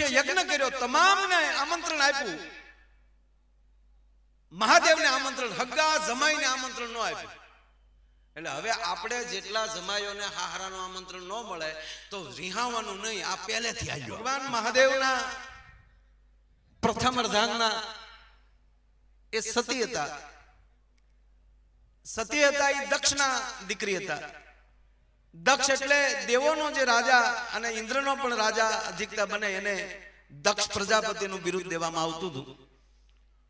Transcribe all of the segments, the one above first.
દક્ષે યજ્ઞ કર્યો, તમામને આમંત્રણ આપ્યું. મહાદેવને આમંત્રણ, હગ્ગા જમાઈને આમંત્રણ ન આપ્યું. એટલે હવે આપણે જેટલા જમાયોને હાહરાનું આમંત્રણ ન મળે, તો રિહાવાનું નહીં, આ પહેલેથી આવ્યું. ભગવાન મહાદેવના પ્રથમ અર્ધાંગના એ સતી હતા. સતી હતા એ દક્ષના દીકરી હતા. દક્ષ એટલે દેવોનો જે રાજા અને ઇન્દ્રનો પણ રાજા અધિકતા બને એને દક્ષ પ્રજાપતિનું બિરુદ દેવામાં આવતું હતું.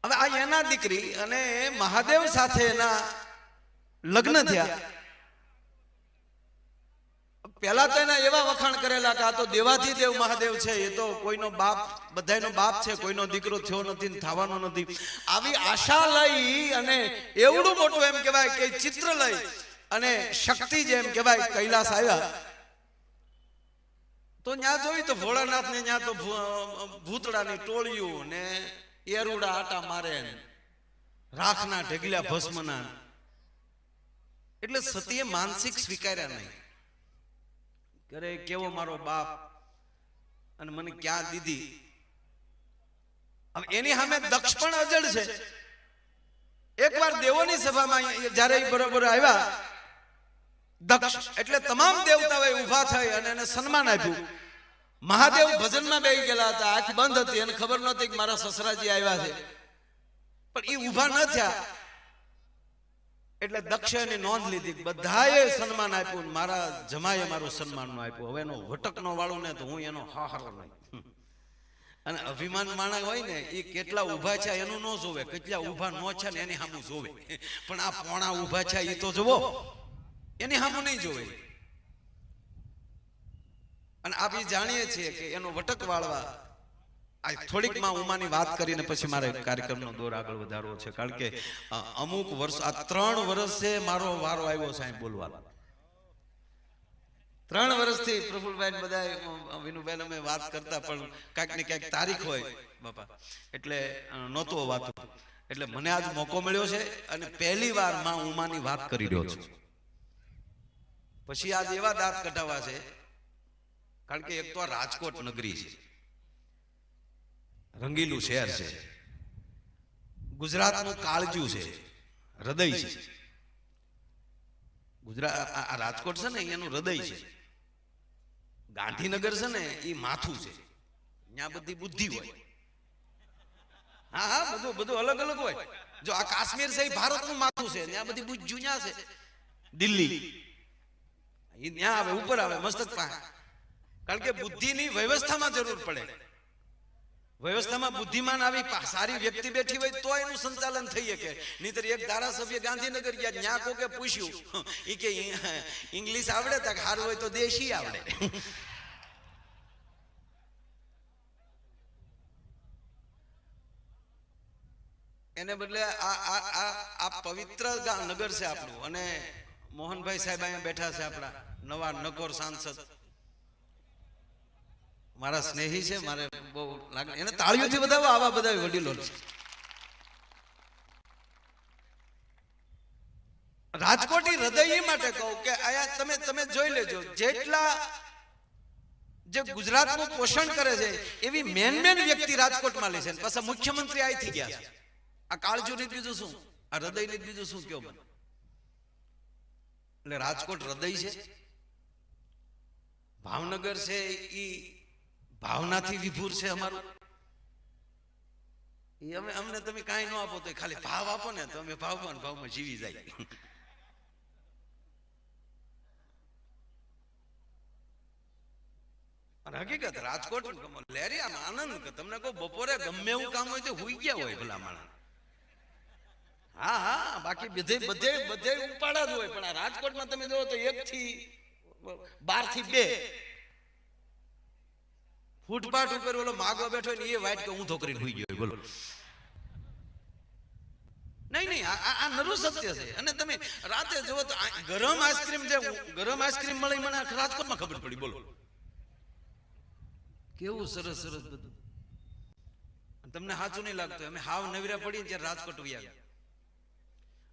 હવે આ એના દીકરી અને મહાદેવ સાથે એના લગ્ન થયા. પેલા તો એના એવા વખાણ કરેલા કે આ તો દેવાથી દેવ મહાદેવ છે, એ તો કોઈનો બાપ, બધાયનો બાપ છે, કોઈનો દીકરો થયો નથી થવાનો નથી. આવી આશા લઈ અને એવડું મોટું એમ કહેવાય કે ચિત્ર લઈ અને શક્તિ જેમ કહેવાય કૈલાસ આવ્યા. તો ત્યાં જોયું તો ભોળાનાથ ને ત્યાં તો ભૂતડાની ટોળિયું ને એરુડા આટા મારે રાખના ઢગલ્યા ભસ્મના એટલે સતીએ માનસિક સ્વીકાર્યા નહીં. કરે કેવો મારો બાપ અને મને ક્યાં દીધી? હવે એની સામે દક્ષ પણ અજળ છે. એકવાર દેવોની સભામાં જ્યારે બરોબર આવ્યા દક્ષ. એટલે તમામ દેવતાઓએ ઊભા થઈ અને એને સન્માન આપ્યું. મહાદેવ ભજનમાં બેસી ગયેલા હતા. આંખ બંધ હતી અને ખબર નહોતી કે મારા સસરાજી આવ્યા છે. પણ એ ઊભા ન થયા. એટલે દક્ષ એની નોંધ લીધી બધાએ સન્માન આપ્યું મારા જમાએ મારું સન્માન આપ્યું. હવે એનો વટક નો વાળું ને તો હું એનો હાહારો નહીં. અને અભિમાન માણસ હોય ને એ કેટલા ઊભા છે એનું ન જોવે. કેટલા ઊભા ન છે ને એની સામું જોવે. પણ આ પોણા ઊભા છે એ તો જોવો એની સામું નહીં જોવે. અને આપણે જાણીએ છીએ કે એનો વટક વાળવા આ થોડીકમાં ઉમાની વાત કરીને પછી મારે કાર્યક્રમનો દોર આગળ વધારવો છે. કારણ કે અમુક વર્ષ, આ ત્રણ વર્ષે મારો વારો આવ્યો સાહેબ બોલવાનો. ત્રણ વર્ષથી પ્રફુલભાઈ બધા વિનુબેન અમે વાત કરતા, પણ કાંઈક ને ક્યાંક તારીખ હોય, બાપા. એટલે નહોતો વાત. એટલે મને આજ મોકો મળ્યો છે અને પહેલી વારમાં ઉમાની વાત કરી રહ્યો છું. પછી આજ એવા દાંત કઢાવવા છે. કારણ કે એક તો રાજકોટ નગરી છે. રંગીલું શહેર છે. ગુજરાતનું કાળજું છે. હૃદય છે. ગુજરાત આ રાજકોટ છે ને, એનું હૃદય છે. ગાંધીનગર છે ને, એ માથું છે. ત્યાં બધી બુદ્ધિ હોય. હા હા, બધું બધું અલગ અલગ હોય. જો આ કાશ્મીર છે, એ ભારતનું માથું છે. ત્યાં બધી બુદ્ધિ ત્યાં છે. દિલ્હી. એ ત્યાં આવે, ઉપર આવે, મસ્તક પાસે કારણ કે બુદ્ધિની વ્યવસ્થામાં જરૂર પડે. વ્યવસ્થામાં બુદ્ધિમાન આવી સારી વ્યક્તિ બેઠી હોય તો એનું સંચાલન થઈ શકે. નહીતર એક ધારાસભ્ય ગાંધીનગર ગયા ત્યાં કોકે પૂછ્યું એ કે ઇંગ્લિશ આવડે તક હારું હોય તો દેશી આવડે. એને બદલે આ આ આ પવિત્ર નગર છે આપણું. અને મોહનભાઈ સાહેબ અહીંયા બેઠા છે આપણા નવા નકોર સાંસદ. મારા સ્નેહી છે, મારે બહુ લાગે. એને તાળીઓથી બધા આવા બધા વડીલો છે. રાજકોટી હૃદય એ માટે કહું કે આયા તમે તમે જોઈ લેજો, જેટલા જે ગુજરાતનું પોષણ કરે છે, એવી મેન મેન વ્યક્તિ રાજકોટમાં લે છે. પછી મુખ્યમંત્રી આઈથી ગયા. આ કાળજુની જ બીજું શું? આ હૃદયની બીજું શું કયો મને? એટલે રાજકોટ હૃદય છે. ભાવનગર છે એ ભાવનાથી વિભૂર છે અમારું. એ અમે, અમને તમે કાંઈ ન આપો તો ખાલી ભાવ આપો ને, તો અમે પણ ભાવમાં જીવી જાય. અને હકીકત, રાજકોટ લેરી આમ આનંદ, તમને કહો, બપોરે ગમે એવું કામ હોય તો હુઈ ગયા હોય ભલા માણસ. હા હા બાકી બધે બધે બધે ઉપાડા જ હોય પણ આ રાજકોટમાં તમે જોવો તો એક થી બારથી બે. ફૂટપાથ ઉપર બોલો માગો બેઠો ને એ વાઈટ કે હું ધોકરી હોઈ ગયો બોલો. નહીં નહીં આ આ- નરું સત્ય છે. અને તમે રાતે જુઓ તો ગરમ આઈસ્ક્રીમ જે ગરમ આઈસ્ક્રીમ મળી મને રાજકોટમાં ખબર પડી બોલો. કેવું સરસ સરસ બધું. તમને સાચું નહીં લાગતું. અમે હાવ નવીરા પડી ત્યારે રાજકોટ વયા ગયા.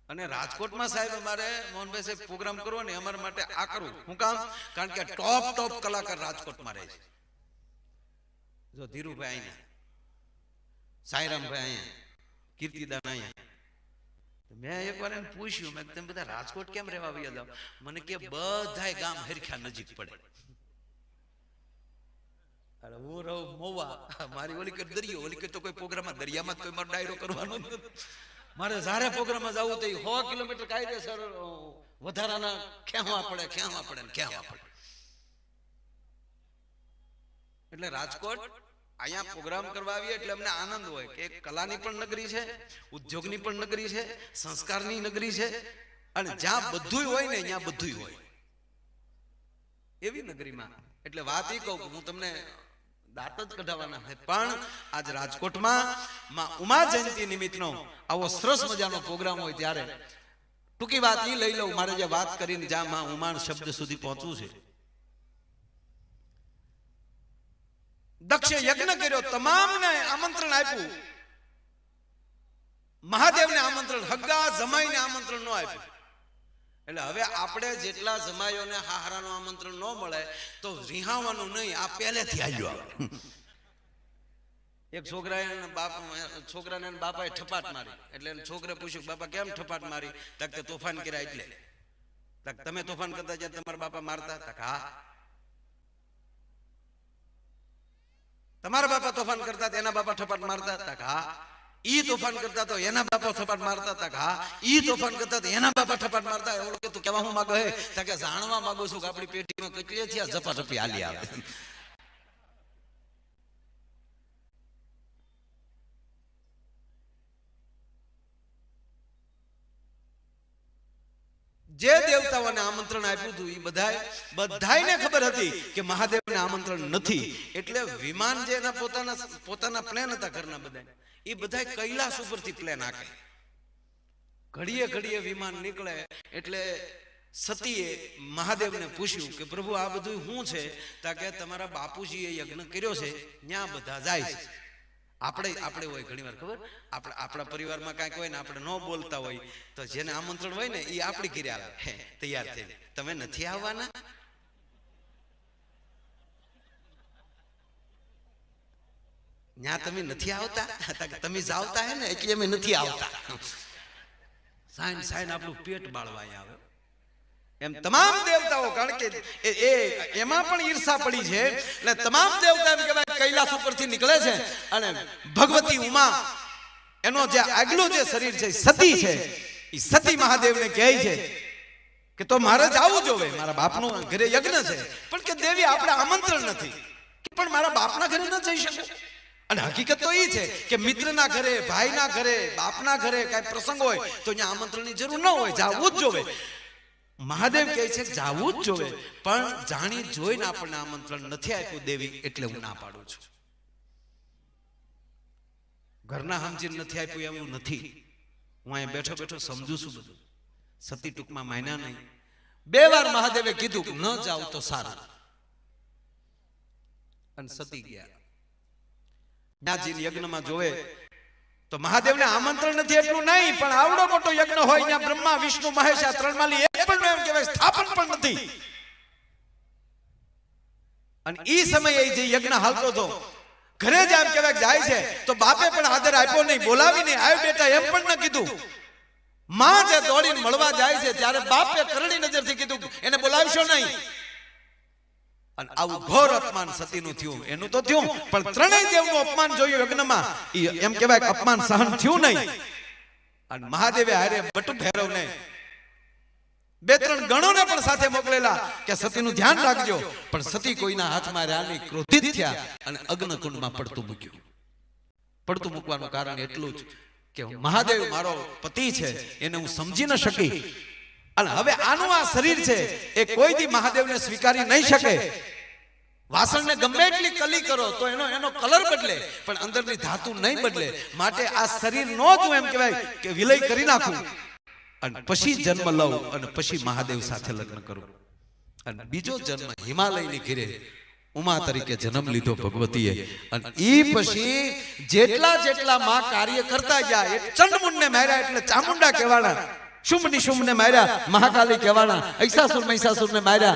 અને રાજકોટમાં સાહેબ અમારે મોહનભાઈ સાહેબ પ્રોગ્રામ કરવો ને અમારા માટે આ કરવું. હું કામ? કારણ કે ટોપ ટોપ કલાકાર રાજકોટમાં રહે છે. જો ધીરુભાઈ અહીંયા, સાઈરામભાઈ અહીંયા, કીર્તિદાન અહીંયા. મેં એકવાર એને પૂછ્યું, મેં તમે બધા રાજકોટ કેમ રહેવા વયા જાવ મને કે, બધાય ગામ હરખ્યા નજીક પડે. અરે હું રહું મોવા, મારી ઓલી કે દરિયો, ઓલી કે તો કોઈ પ્રોગ્રામમાં દરિયામાં તો મારો ડાયરો કરવાનો નથી. મારે જ્યારે પ્રોગ્રામમાં જવું તો સો કિલોમીટર કાયદેસર વધારાના ખેંચવા પડે ખેંચવા પડે ને પડે. એટલે રાજકોટ અહીંયા પ્રોગ્રામ કરવા આવીએ એટલે અમને આનંદ હોય કે કલાની પણ નગરી છે, ઉદ્યોગની પણ નગરી છે, સંસ્કારની નગરી છે, અને જ્યાં બધુંય હોય ને ત્યાં બધુંય હોય. એવી નગરીમાં. એટલે વાત એ કહું હું તમને દાંત જ કઢાવવાના છે પણ આજ રાજકોટમાં માં ઉમા જયંતિ નિમિત્તનો આવો સરસ મજાનો પ્રોગ્રામ હોય ત્યારે ટૂંકી વાત એ લઈ લઉં, મારે જે વાત કરીને જ્યાં માં ઉમાન શબ્દ સુધી પહોંચવું છે. દક્ષે યજ્ઞ કર્યો, તમામને આમંત્રણ આપ્યું. મહાદેવને આમંત્રણ, હગ્ગા જમાઈને આમંત્રણ ન આપ્યું. એટલે હવે આપણે જેટલા જમાઈઓને હાહારાનું આમંત્રણ ન મળે તો રિહાવાનું નહીં આ પહેલેથી આવ્યું આવે. એક છોકરાએ બાપ છોકરાને બાપાએ ઠપાટ મારી. એટલે છોકરે પૂછ્યું બાપા કેમ ઠપાટ મારી? તક તે તોફાન કર્યા એટલે. તક તમે તોફાન કરતા જ્યાં તમારા બાપા મારતા તક હા. તમારા બાપા તોફાન કરતા એના બાપા ઠપાટ મારતા તક હા. ઈ તોફાન કરતા તો એના બાપા થપાટ મારતા તક હા, ઈ તોફાન કરતા તો એના બાપા થપાટ મારતા એવડો કે તું કેવા હું માંગો, હે કે જાણવા માંગુ છું કે આપણી પેટીમાં કેટલી છે, આ ઝપાઝપી હાલી આવે. જે દેવતાઓને આમંત્રણ આપ્યું હતું એ બધાય બધાને ખબર હતી કે મહાદેવને આમંત્રણ નથી. એટલે વિમાન જે એના પોતાના પોતાના પ્લેન હતા ઘરના બધા એ બધા કૈલાસ ઉપરથી પ્લેન આકે ઘડીએ ઘડીએ વિમાન નીકળે એટલે સતીએ મહાદેવને પૂછ્યું કે, પ્રભુ, આ બધું શું છે? તા કે, તમારા બાપુજીએ યજ્ઞ કર્યો છે ત્યાં બધા જાય છે. આપણે આપણે હોય ઘણીવાર, ખબર? આપણે, આપણા પરિવારમાં કાંઈક હોય ને આપણે ન બોલતા હોય, તો જેને આમંત્રણ હોય ને એ આપણી આવે. તૈયાર થઈને. તમે નથી આવવાના? ત્યાં તમે નથી આવતા? તમે જાવતા હે ને? એટલે અમે નથી આવતા. સાઈન સાઈન આપણું પેટ બાળવાય આવે. એમ તમામ દેવતાઓ કારણ કે એ એમાં પણ ઈર્ષા પડી છે. એટલે તમામ દેવતા એમ કહેવાય કૈલાસ ઉપરથી નીકળે છે. અને ભગવતી ઉમા એનો જે આગલું જે શરીર છે સતી છે એ સતી મહાદેવને કહે છે કે તો મારે જવું જોવે મારા બાપનું ઘરે યજ્ઞ છે. પણ કે દેવી આપણે આમંત્રણ નથી. પણ મારા બાપના ઘરે ન જઈ શકું? અને હકીકત તો એ છે કે મિત્રના ઘરે, ભાઈના ઘરે, બાપના ઘરે કાંઈ પ્રસંગ હોય તો અહીંયા આમંત્રણની જરૂર ન હોય, જવું જ જોવે. મહાદેવ કહે છે, જાવું જ જોવે. પણ જાણી જોઈને આપણને આમંત્રણ નથી આપ્યું દેવી, એટલે હું ના પાડું છું. ઘરના સમજીને નથી આપ્યું એવું નથી. હું અહીંયા બેઠો બેઠો સમજુ છું બધું. સતી ટૂંકમાં માન્યા નહીં. બે વાર મહાદેવે કીધું ન જાવ તો સારું. અને સતી ગયા. જ્ઞાતિની યજ્ઞમાં જોવે, તો મહાદેવને આમંત્રણ નથી એટલું નહીં, પણ આવડો મોટો યજ્ઞ હોય ત્યાં બ્રહ્મા, વિષ્ણુ, મહેશ, આ ત્રણ માલી એક પણ એમ કહેવાય, સ્થાપન પણ નથી. અને ઈ સમયે જે યજ્ઞ હાલતો હતો, ઘરે જ એમ કહેવાય જાય છે, તો બાપે પણ આદર આપ્યો નહીં બોલાવી નહીં આવ્યો બેટા, એમ પણ ન કીધું. માં જે દોડીને મળવા જાય છે, ત્યારે બાપે કરડી નજરથી કીધું, એને બોલાવશો નહીં. અને આવું ઘોર અપમાન સતીનું થયું, એનું તો થયું, પણ ત્રણેય દેવનું અપમાન જોયું યજ્ઞમાં એમ કહેવાય અપમાન સહન થયું નહીં. અને મહાદેવે હારે બટુ ભેરવને બે ત્રણ ગણોને પણ સાથે મોકલેલા કે સતીનું ધ્યાન રાખજો, પણ સતી કોઈના હાથમાં નહીં ક્રોધિત થયા અને અગ્નિકુંડમાં પડતું મૂક્યું. પડતું મૂકવાનું કારણ એટલું જ કે મહાદેવ મારો પતિ છે, એને હું સમજી ન શકી. અને હવે આનું આ શરીર છે એ કોઈ દી મહાદેવને સ્વીકારી નહીં શકે. વાસણને ગમે એટલી કલી કરો તો એનો એનો કલર બદલે. પણ અંદરની ધાતુ નહીં બદલે. માટે આ શરીર નો જ એમ કહેવાય કે વિલય કરી નાખું અને પછી જન્મ લઉં અને પછી મહાદેવ સાથે લગ્ન કરું. અને બીજો જન્મ હિમાલયની ઘેરે. ઉમા તરીકે જન્મ લીધો ભગવતીએ. અને ઈ પછી જેટલા જેટલા માં કાર્ય કરતા ગયા એ ચંડમુંડને માર્યા એટલે ચામુંડા કહેવાના શુંભની શુંભને માર્યા, મહાકાલી કહેવાના, ઐસાસુર મહિષાસુરને માર્યા.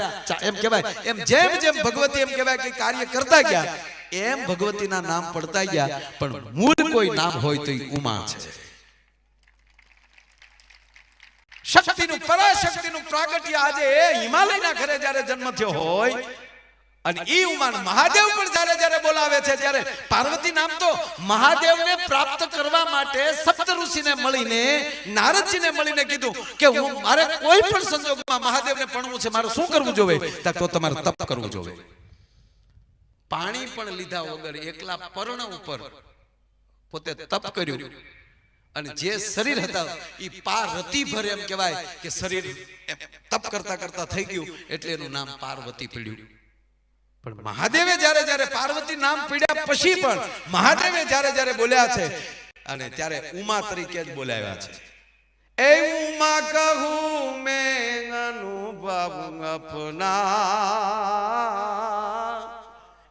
એમ કહેવાય, એમ જેમ જેમ ભગવતી એમ કહેવાય કે કાર્ય કરતા ગયા, એમ ભગવતીના નામ પડતા ગયા, પણ મૂળ કોઈ નામ હોય તો ઉમા છે. શક્તિનું, પરાશક્તિનું પ્રાગટ્ય આજે હિમાલયના ઘરે જ્યારે જન્મ થયો હોય અને એ ઉમાન મહાદેવ પણ જ્યારે જ્યારે બોલાવે છે ત્યારે પાર્વતી નામ તો મહાદેવને પ્રાપ્ત કરવા માટે સપ્ત ઋષિને મળીને નારદજીને મળીને કીધું કે હું મારે કોઈ પણ સંજોગમાં મહાદેવને ભણવું છે મારે શું કરવું જોવે? તો તો તમારે તપ કરવું જોવે. પાણી પણ લીધા વગર એકલા પર્ણ ઉપર પોતે તપ કર્યું. અને જે શરીર હતા એ પાર્વતી ભર એમ કહેવાય કે શરીર તપ કરતા કરતા થઈ ગયું એટલે એનું નામ પાર્વતી પડ્યું. પણ મહાદેવે જ્યારે જ્યારે પાર્વતી નામ પીડ્યા પછી પણ મહાદેવે જ્યારે જ્યારે બોલ્યા છે, અને ત્યારે ઉમા તરીકે જ બોલાવ્યા છે. એ ઉમા કહું મે અનુભવ અપના.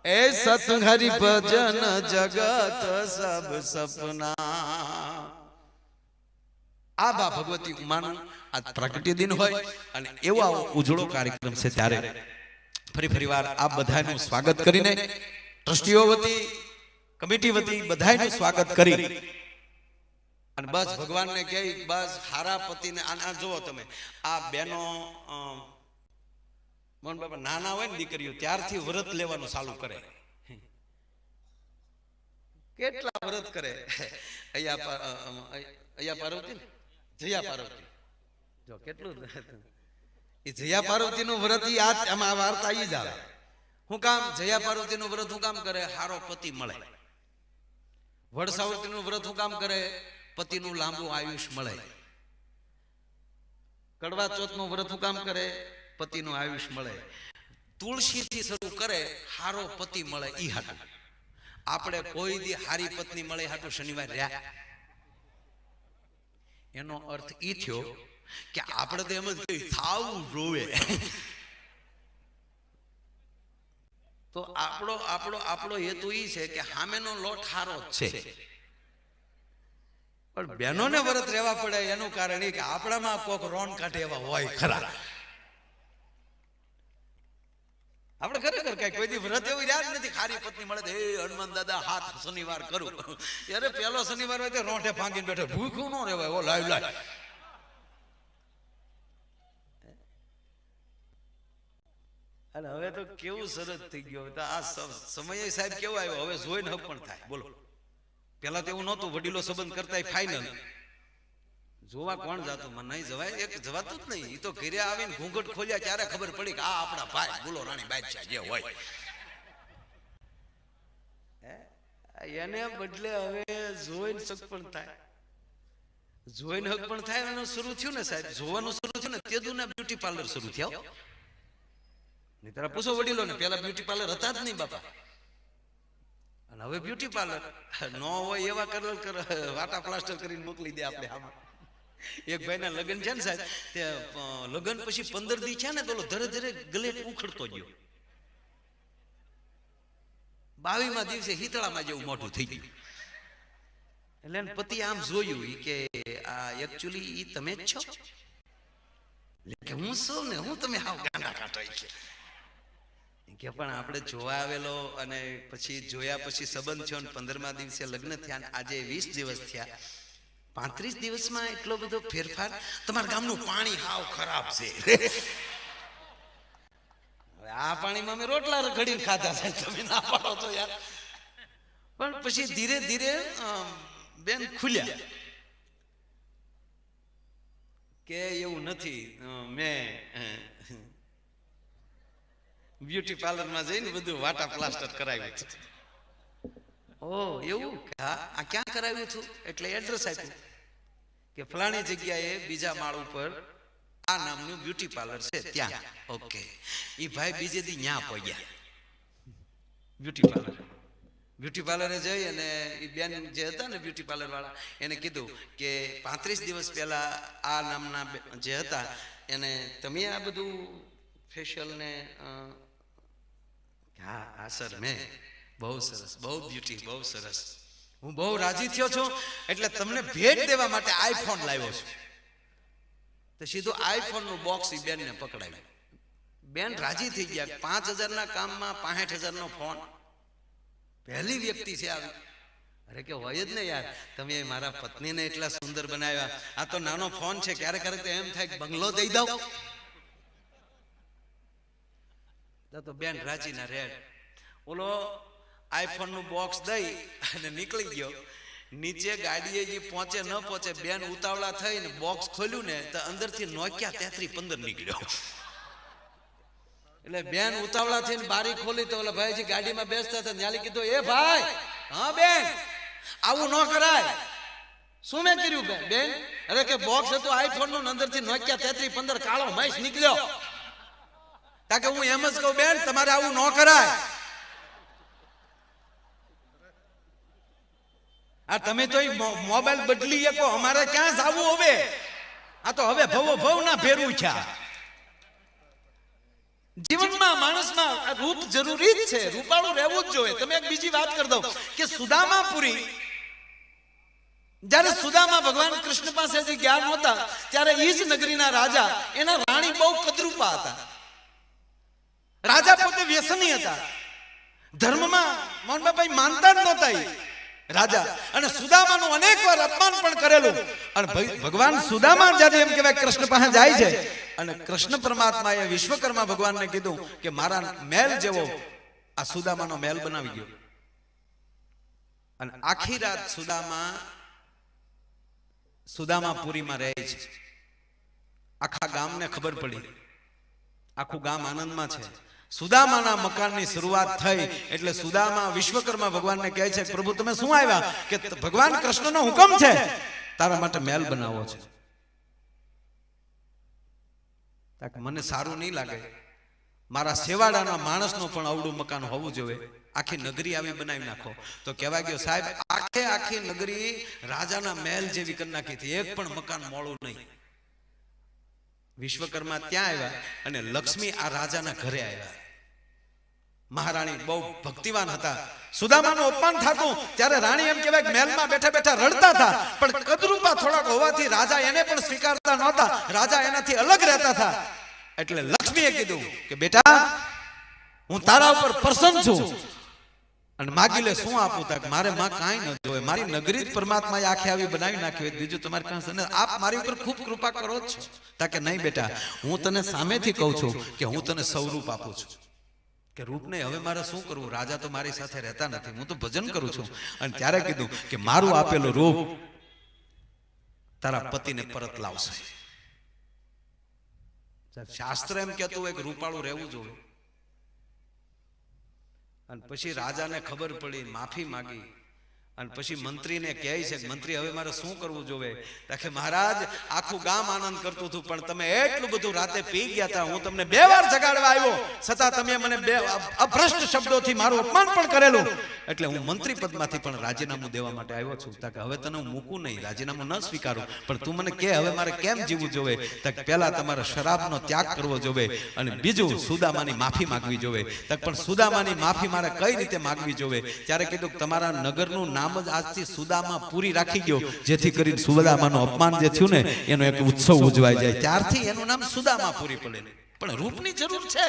એ સત હરિ ભજન જગત સબ સપના. આ બા ભગવતી ઉમાનું આ પ્રગટ્ય દિન હોય અને એવો ઉજળો કાર્યક્રમ છે ત્યારે. ફરી ફરી વાર આપ બધાનું સ્વાગત કરીને ટ્રસ્ટીઓ વતી કમિટી વતી બધાનું સ્વાગત કરી. અને બસ ભગવાનને કહે બસ હારા પતિને આ આ જુઓ તમે. આ બેનો મોહન બાપા નાના હોય ને દીકરીઓ ત્યારથી વ્રત લેવાનું ચાલુ કરે. કેટલા વ્રત કરે? અહીંયા અહીંયા પાર્વતી ને? જયા પાર્વતી. જો કેટલું જયા પાર્વતી નું વ્રત ઈ આ વાર્તા ઈ જ આવે. હું કામ જયા પાર્વતી નું વ્રત હું કામ કરે? હારો પતિ મળે. વડસાવતી નું વ્રત હું કામ કરે? પતિનું લાંબુ આયુષ મળે. કડવા ચોથનું વ્રત હું કામ કરે? પતિનું આયુષ મળે. તુલસી થી શરૂ કરે, હારો પતિ મળે ઈ હાટું. આપણે કોઈ દી હારી પત્ની મળે હાટું શનિવાર રહ્યા. એનો અર્થ ઈ થયો કે આપણે તો એમ જ થાવું રોવે તો આપણો આપણો આપણો હેતુ એ છે કે સામેનો લોટ હારો છે. પણ બહેનોને વ્રત રહેવા પડે એનું કારણ એ કે આપણામાં કોક રોન કાઢે એવા હોય ખરા. આપણે ખરેખર કઈ કોઈ દી વ્રત એવું યાદ નથી ખારી પત્ની મળે તો, હનુમાન દાદા હાથ શનિવાર કરું. અરે પેલો શનિવાર હોય તો રોંઠે ભાંગીને બેઠો ભૂખ્યું ન રહેવાય ઓ લાવ લાવ અને હવે તો કેવું સરસ થઈ ગયું. આ સમય સાહેબ કેવો આવ્યો? હવે જોઈ ન પણ થાય. બોલો. પેલા તો એવું નહોતું. વડીલો સંબંધ કરતા ફાઈનલ જોવા કોણ જાતું? મને નહીં જવાય. એક જવાતું જ નહીં. એ તો ઘેરે આવીને ઘૂંઘટ ખોલ્યા ત્યારે ખબર પડી કે આ આપણા ભાઈ. બોલો, રાણી બાદશાહ જે હોય. એને બદલે હવે જોઈને સક પણ થાય. જોઈને હક પણ થાય એનું શરૂ થયું ને સાહેબ. જોવાનું શરૂ થયું ને તેદુના બ્યુટી પાર્લર શરૂ થયા. નહીં તારા પૂછો વડીલો ને પેલા બ્યુટી પાર્લર હતા જ નહીં બાપા. અને હવે બ્યુટી પાર્લર ન હોય એવા કલર કર વાટા પ્લાસ્ટર કરીને મોકલી દે આપણે આમાં. એક ભાઈના લગ્ન છે ને સાહેબ તે લગ્ન પછી પંદર દી છે ને પેલો ધરે ધરે ગલેટ ઉખડતો ગયો. બાવીમાં દિવસે હિતળામાં જેવું મોટું થઈ ગયું. એટલે પતિ આમ જોયું કે આ એકચ્યુઅલી ઈ તમે જ છો? એટલે કે હું છું ને હું તમે હાવ ગાંડા કાઢો ઈ કે પણ આપણે જોવા આવેલો અને પછી જોયા પછી સંબંધ થયો ને પંદરમા દિવસે લગ્ન થયા ને આજે વીસ દિવસ થયા. પાંત્રીસ દિવસમાં એટલો બધો ફેરફાર? તમારા ગામનું પાણી હાવ ખરાબ છે. હવે આ પાણીમાં અમે રોટલા રખડીને ખાધા છે. તમે ના પાડો તો યાર. પણ પછી ધીરે ધીરે બેન ખુલ્યા. કે એવું નથી. મેં બ્યુટી પાર્લરમાં જઈને બધું વાટા પ્લાસ્ટર કરાવ્યું હતું ઓ એવું? કે હા આ ક્યાં કરાવ્યું હતું એટલે એડ્રેસ આપ્યું. કે ફલાણી જગ્યાએ બીજા માળ ઉપર આ નામનું બ્યુટી પાર્લર છે ત્યાં. ઓકે. એ ભાઈ બીજે દી ન્યા પહોંચ્યા. Beauty parlour. બ્યુટી પાર્લરે જઈ અને એ બેન જે હતા ને બ્યુટી પાર્લર વાળા એને કીધું કે પાંત્રીસ દિવસ પહેલા આ નામના જે હતા એને તમે આ બધું ફેશિયલ ને હા હા સર મેં. બહુ સરસ બહુ બ્યુટી બહુ સરસ. હું બહુ રાજી થયો છું એટલે તમને ભેટ દેવા માટે આઈફોન લાવ્યો છું. તો સીધું આઈફોનનું બોક્સ ઈ બેનને પકડાવ્યું. બેન રાજી થઈ ગયા. પાંચ હજારના કામમાં પાંઠ હજારનો ફોન. પહેલી વ્યક્તિ છે આવી. અરે કે હોય જ ને યાર. તમે મારા પત્નીને એટલા સુંદર બનાવ્યા. આ તો નાનો ફોન છે. ક્યારેક ક્યારેક તો એમ થાય બંગલો દઈ દઉં. તો બેન રાજી ના રેડ. ઓલો આઈફોનનું બોક્સ દઈ અને નીકળી ગયો. નીચે ગાડીએ જે પહોંચે ન પહોંચે બેન ઉતાવળા થઈને બોક્સ ખોલ્યું ને તો અંદરથી નોક્યા તેત્રી પંદર નીકળ્યો. એટલે બેન ઉતાવળા થઈને બારી ખોલી તો ઓલા ભાઈજી ગાડીમાં બેસતા હતા ન્યાલી કીધું એ ભાઈ હા બેન આવું ન કરાય. શું મેં કર્યું બેન? બેન અરે કે બોક્સ હતું આઈફોનનું અંદરથી નોક્યા તેત્રી પંદર કાળો મહેશ નીકળ્યો. તાકે હું એમ જ કહું, બેન, તમારે આવું ન કરાય. આ તમે તો મોબાઈલ બદલી શકો, અમારે ક્યાં જવું હવે? આ તો હવે ભવો ભવ ના ફેરવું છે. જીવનમાં માણસમાં રૂપ જરૂરી છે, રૂપાળું રહેવું જ જોઈએ. તમે એક બીજી વાત કરી દઉં કે સુદામાપુરી, જ્યારે સુદામા ભગવાન કૃષ્ણ પાસે જે જ્ઞાન હતા ત્યારે ઈ જ નગરીના રાજા, એના રાણી બહુ કદરૂપા હતા. રાજા પોતે વ્યસની હતા. ધર્મમાં મોહનબાભાઈ માનતા જ નહોતા રાજા અને સુદામાનું અનેક વાર અપમાન પણ કરેલું. અને ભગવાન સુદામા જ્યારે એમ કહેવાય કૃષ્ણ પાસે જાય છે અને કૃષ્ણ પરમાત્માએ વિશ્વકર્મા ભગવાનને કીધું કે મારા મહેલ જેવો આ સુદામાનો મેલ બનાવી ગયો અને આખી રાત સુદામા, સુદામાપુરીમાં રહે છે. આખા ગામને ખબર પડી. આખું ગામ આનંદમાં છે. સુદામાના મકાનની શરૂઆત થઈ. એટલે સુદામા વિશ્વકર્મા ભગવાનને કહે છે, પ્રભુ, તમે શું આવ્યા? કે ભગવાન કૃષ્ણનો હુકમ છે? તારા માટે મહેલ બનાવો છે. મને સારું નહીં લાગે. મારા સેવાડાના માણસનો પણ અવડું મકાન હોવું જોઈએ. આખી નગરી આવી બનાવી નાખો. તો કહેવાય ગયો, સાહેબ, આખે આખી નગરી રાજાના મહેલ જેવી કરી નાખી હતી. એક પણ મકાન મોડું નહીં. વિશ્વકર્મા ત્યાં આવ્યા અને લક્ષ્મી આ રાજાના ઘરે આવ્યા. મહારાણી બહુ ભક્તિવાન હતા. સુદામાનું અપમાન થતું, ત્યારે રાણી એમ કહેવાય કે મહેલમાં બેઠા બેઠા રડતા હતા. પણ કદરૂપા થોડાક હોવાથી રાજા એને પણ સ્વીકારતા નહોતા. રાજા એનાથી અલગ રહેતા હતા. એટલે લક્ષ્મીએ કીધું કે, બેટા, હું તારા ઉપર પ્રસન્ન છું. અને માગી લે, શું આપું તક? મારે માં કાંઈ ન જોઈએ મારી નગરી જ પરમાત્માએ આખે આવી બનાવી નાખી હોય. બીજું તમારે કાંઈ આપ મારી ઉપર ખૂબ કૃપા કરો છો. તાકે નહીં બેટા, હું તને સામેથી કહું છું કે હું તને સ્વરૂપ આપું છું. કે રૂપને હવે મારે શું કરવું? રાજા તો મારી સાથે રહેતા નથી. હું તો ભજન કરું છું. અને ત્યારે કીધું કે મારું આપેલું રૂપ તારા પતિને પરત લાવશે. શાસ્ત્ર એમ કહેતું હોય કે રૂપાળું રહેવું જોઈએ. અને પછી રાજાને ખબર પડી માફી માગી. અને પછી મંત્રીને કહે છે કે મંત્રી હવે મારે શું કરવું જોવે? કે મહારાજ આખું ગામ આનંદ કરતું હતું પણ તમે એટલું બધું રાતે પી ગયા હતા હું તમને બે વાર જગાડવા આવ્યો. છતાં તમે મને બે અભ્રષ્ટ શબ્દોથી મારું અપમાન પણ કરેલું. એટલે હું મંત્રી પદમાંથી પણ રાજીનામું દેવા માટે આવ્યો છું. કે હવે તને હું મૂકું નહીં રાજીનામું ન સ્વીકારું. પણ તું મને કે હવે મારે કેમ જીવવું જોવે? તક પહેલા તમારે શરાબનો ત્યાગ કરવો જોવે? અને બીજું સુદામાની માફી માંગવી જોવે તક પણ સુદામાની માફી મારે કઈ રીતે માંગવી જોવે ત્યારે કીધું કે તમારા નગરનું નામ જ આજથી સુદામા પૂરી રાખી ગયો. જેથી કરીને સુદામાનું અપમાન જે થયું ને એનો એક ઉત્સવ ઉજવાઈ જાય. ત્યારથી એનું નામ સુદામા પૂરી પડે પણ રૂપની જરૂર છે.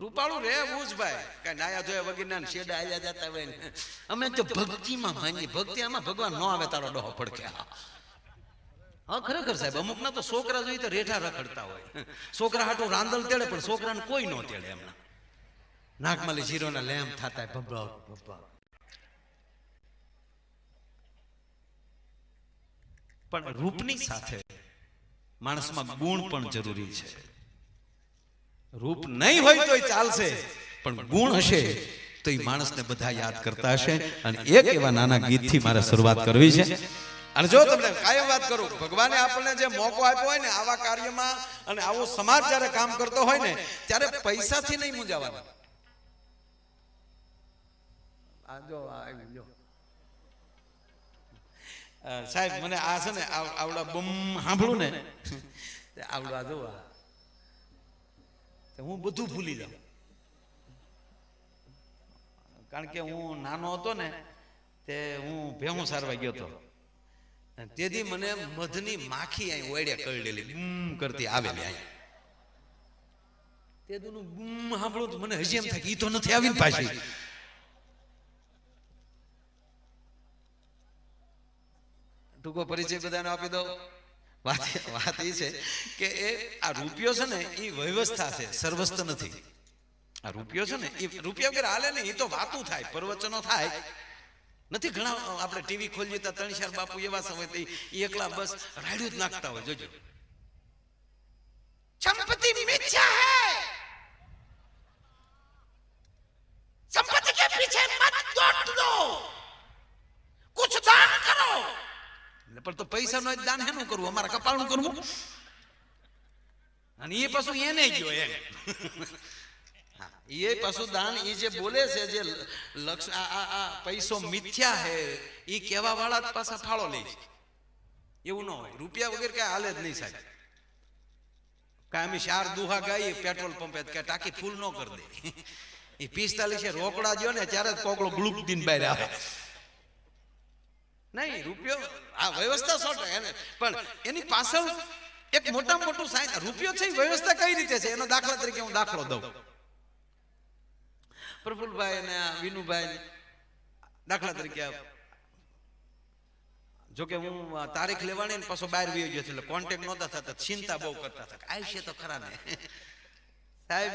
રૂપાળું રે ઉજભાઈ ભાઈ. કઈ નાયા ધોયા વગરના ને શેડા આવ્યા જતા હોય ને. અમે તો ભક્તિમાં માની ભક્તિ આમાં ભગવાન ન આવે તારો ડોહો પડકે. હા ખરેખર સાહેબ અમુક ના તો છોકરા જોઈએ તો રેઠા રખડતા હોય. છોકરા હાટું રાંદલ તેડે પણ છોકરાને કોઈ ન તેડે એમના. નાકમાલી જીરોના લેમ્પ થતા ભભરાવ ભભરાવ પણ રૂપની સાથે માણસમાં ગુણ પણ જરૂરી છે. રૂપ નહીં હોય તો ચાલશે પણ ગુણ હશે તો એ માણસને બધા યાદ કરતા હશે અને એક એવા નાના ગીતથી મારે શરૂઆત કરવી છે. અને જો તમને કાયમ વાત કરું ભગવાને આપણને જે મોકો આપ્યો હોય ને આવા કાર્યમાં અને આવો સમાજ જ્યારે કામ કરતો હોય ને ત્યારે પૈસાથી નહીં મૂંઝાવાના. આ જો આ જો. સાહેબ, મને આ છે ને આવડા બમ સાંભળું ને. આવડા જોવા. હું બધું ભૂલી જાઉં. કારણ કે હું નાનો હતો ને, તે હું ભેહું સારવા ગયો હતો. તેથી મને મધની માખી અહીં ઓયડે કરડેલી બૂમ કરતી આવેલી અહીં. તે દુનું બૂમ સાંભળું તો મને હજી એમ થાય ઈ તો નથી આવી પાછી. ટૂંકો પરિચય બધાને આપી દો વાત વાત એ છે કે એ આ રૂપિયો છે ને એ વ્યવસ્થા છે સર્વસ્ત નથી આ રૂપિયો છે ને એ રૂપિયા વગર હાલે ને એ તો વાતું થાય પ્રવચનો થાય નથી ઘણા આપણે ટીવી ખોલીએ તો ત્રણ ચાર બાપુ એવા સમય તો ઈ એકલા બસ રાડ્યું જ નાખતા હોય જોજો સંપત્તિ મિથ્યા હૈ संपत्ति के पीछे मत दौड़ दो कुछ दान करो એટલે પણ તો પૈસા નો દાન હેનું કરવું? અમારા કપાળનું કરવું? અને એ પાછું એને ગયો એમ. એ પાછું દાન એ જે બોલે છે, જે લક્ષ આ આ પૈસો મિથ્યા હે એ કહેવા વાળા જ પાછા ફાળો લે છે. એવું ન હોય. રૂપિયા વગર કઈ હાલે જ નહીં સાહેબ. કાયમી ચાર દુહા ગાઈએ, પેટ્રોલ પંપે કે ટાંકી ફૂલ ન કરી દે. એ પિસ્તાલીસે રોકડા જો ને ત્યારે જ કોકડો ગ્લુક દિન બહાર આવે. નહીં રૂપિયો આ વ્યવસ્થા સો ટકા પણ એની પાછળ એક મોટા મોટું સાયન્સ રૂપિયો છે વ્યવસ્થા કઈ રીતે છે? એનો દાખલા તરીકે હું દાખલો દઉં. પ્રફુલભાઈ ને વિનુભાઈ દાખલા તરીકે જો કે હું તારીખ લેવાની ને પાછો બહાર વયો ગયો છે એટલે કોન્ટેક્ટ નહોતા થતા ચિંતા બહુ કરતા હતા આવશે તો ખરા ને. સાહેબ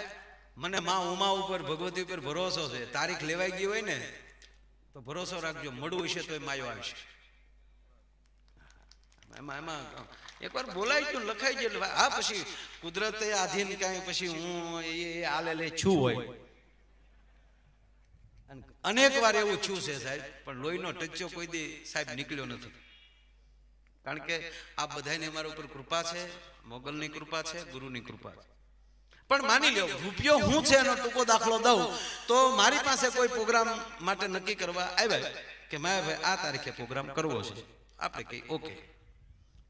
મને માં ઉમા ઉપર ભગવતી ઉપર ભરોસો છે. તારીખ લેવાઈ ગઈ હોય ને તો ભરોસો રાખજો. મળવું હશે તો એ માયો આવશે. એમાં એમાં એકવાર બોલાય ગયું લખાઈ ગયું હા પછી કુદરતે આધીન કાંઈ પછી હું એ આલેલે છું હોય. અને અનેક વાર એવું છું છે સાહેબ, પણ લોહીનો ટચ્યો કોઈ દી સાહેબ નીકળ્યો નથી. કારણ કે આ બધાને અમારા ઉપર કૃપા છે, મોગલની કૃપા છે, ગુરુની કૃપા છે. પણ માની લો રૂપિયો હું છે એનો ટૂંકો દાખલો દઉં, તો મારી પાસે કોઈ પ્રોગ્રામ માટે નક્કી કરવા આવ્યા કે ભાઈ આ તારીખે પ્રોગ્રામ કરવો છે. આપણે કહીએ ઓકે.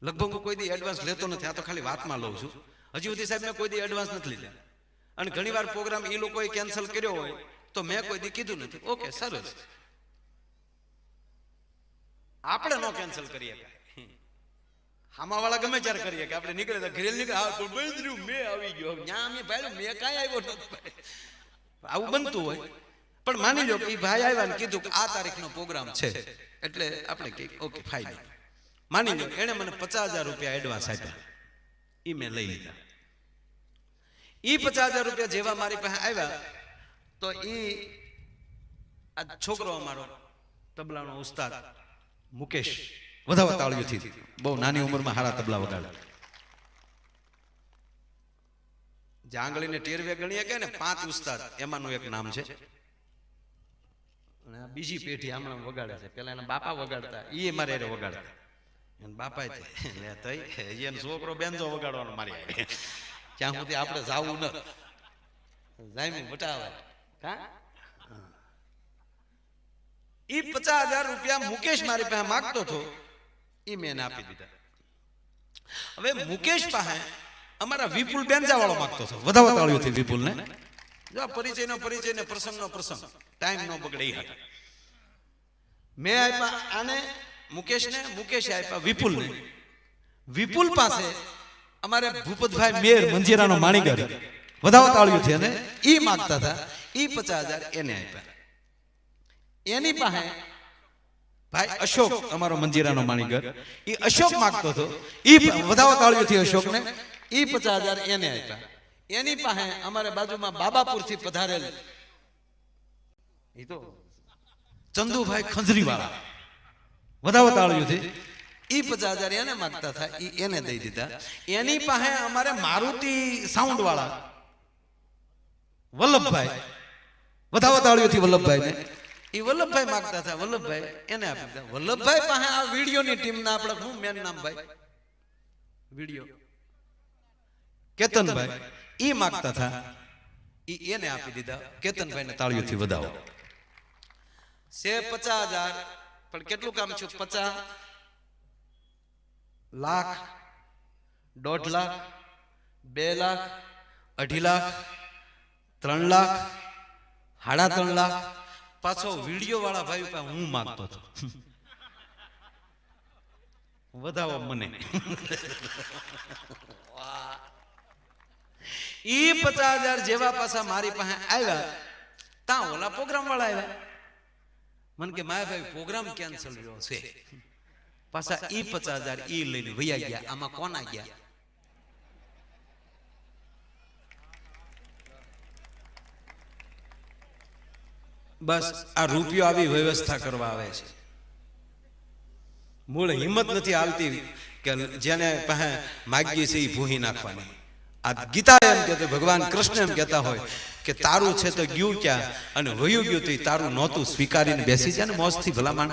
લગભગ હું કોઈ દી એડવાન્સ લેતો નથી. આ તો ખાલી વાતમાં લઉં છું. હજી સુધી સાહેબ મેં કોઈ દી એડવાન્સ નથી લીધા. અને ઘણીવાર પ્રોગ્રામ એ લોકોએ કેન્સલ કર્યો હોય તો મેં કોઈ દી કીધું નથી. ઓકે, સરસ. આપણે નો કેન્સલ કરીએ હામાવાળા ગમે ત્યારે કરીએ કે આપણે નીકળે તો ઘરે નીકળે. હા, તો બંધ મેં આવી ગયો. ત્યાં અમે ભાઈ, મેં કાંઈ આવ્યો નથી. આવું બનતું હોય. પણ માની લો કે ભાઈ આવ્યા ને કીધું કે આ તારીખનો પ્રોગ્રામ છે. એટલે આપણે કે ઓકે ફાઇન માની લો એણે મને પચાસ હજાર રૂપિયા એડવાન્સ આપ્યા. ઈ મેં લઈ લીધા. ઈ પચાસ હજાર રૂપિયા જેવા મારી પાસે આવ્યા, તો એ આ છોકરો અમારો તબલાનો ઉસ્તાદ મુકેશ વધાવા તાળીઓથી બહુ નાની ઉંમરમાં હારા તબલા વગાડે જે આંગળીને ટેરવે ગણીએ કે ને, પાંચ ઉસ્તાદ, એમાંનું એક નામ છે. અને બીજી પેઢી હમણાં વગાડે છે. પેલા એના બાપા વગાડતા એ મારે વગાડતા. એના બાપા તે લે તઈ હજી એનો છોકરો બેનજો વગાડવાનો મારી. ત્યાં સુધી આપણે જાવું ન. જામ્યું બટાવે. કા? એ પચાસ હજાર રૂપિયા મુકેશ મારી પાસે માગતો હતો. એ મેં આપી દીધા. હવે મુકેશ પાસે અમારા વિપુલ બેનજા વાળો માગતો હતો. વધાવા તાળીઓથી વિપુલ ને જો પરિચય નો પરિચય ને પ્રસંગનો પ્રસંગ. ટાઈમ નો બગડે મેં આપ્યા આને મુકેશને મુકેશે આપ્યા વિપુલને વિપુલ પાસે અમારે ભૂપતભાઈ મેર મંજીરાનો માણીગર. વધાવો તાળ્યું છે અને ઈ માગતા હતા. ઈ પચાસ હજાર એને આપ્યા. એની પાસે ભાઈ અશોક અમારો મંજીરાનો માણીગર. ઈ અશોક માગતો હતો. ઈ વધાર્યો છે અશોક અશોકને. ઈ પચાસ હજાર એને આપ્યા. એની પાસે અમારે બાજુમાં બાબાપુરથી પધારેલ. ઈ તો ચંદુભાઈ ખંજરી વાળા વધાવા એ પચાસ હજાર એને માગતા હતા ઈ એને દઈ દીધા. એની પાસે અમારે મારુતિ સાઉન્ડ વાળા વલ્લભભાઈ વધાવા તાળીઓથી વલ્લભભાઈ. ને એ વલ્લભભાઈ માગતા હતા વલ્લભભાઈ એને આપી દીધા. વલ્લભભાઈ પાસે આ વિડીયોની ટીમના આપણે શું મેન નામ ભાઈ? વીડિયો. કેતનભાઈ. એ માગતા હતા. એ એને આપી દીધા. કેતનભાઈ ને તાળીઓથી વધાવો. છે પચાસ હજાર પણ કેટલું કામ છું? પચાસ? લાખ, દોઢ લાખ, બે લાખ, અઢી લાખ, ત્રણ લાખ, સાડા ત્રણ લાખ. પાછો વીડિયો વાળા ભાઈ પાસે હું માગતો હતો. વધાવો મને. ઈ પચાસ હજાર જેવા પાછા મારી પાસે આવ્યા. તા ઓલા પ્રોગ્રામ વાળા આવ્યા. મને કે ભાઈ પ્રોગ્રામ કેન્સલ રહ્યો છે. પાછા ઈ પચાસ હજાર ઈ લઈને વૈયા ગયા. આમાં કોના ગયા? બસ આ રૂપિયો આવી વ્યવસ્થા કરવા આવે છે. મૂળ હિંમત નથી હાલતી કે જેને પાસે માગીએ છે એ ભૂહી નાખવાની. આ ગીતા એમ કહેતો ભગવાન કૃષ્ણ એમ કહેતા હોય કે તારું છે તો ગયું ક્યાં? અને વયું ગયું તો તારું નહોતું. સ્વીકારીને બેસી જાય ને મોજથી ભલામણ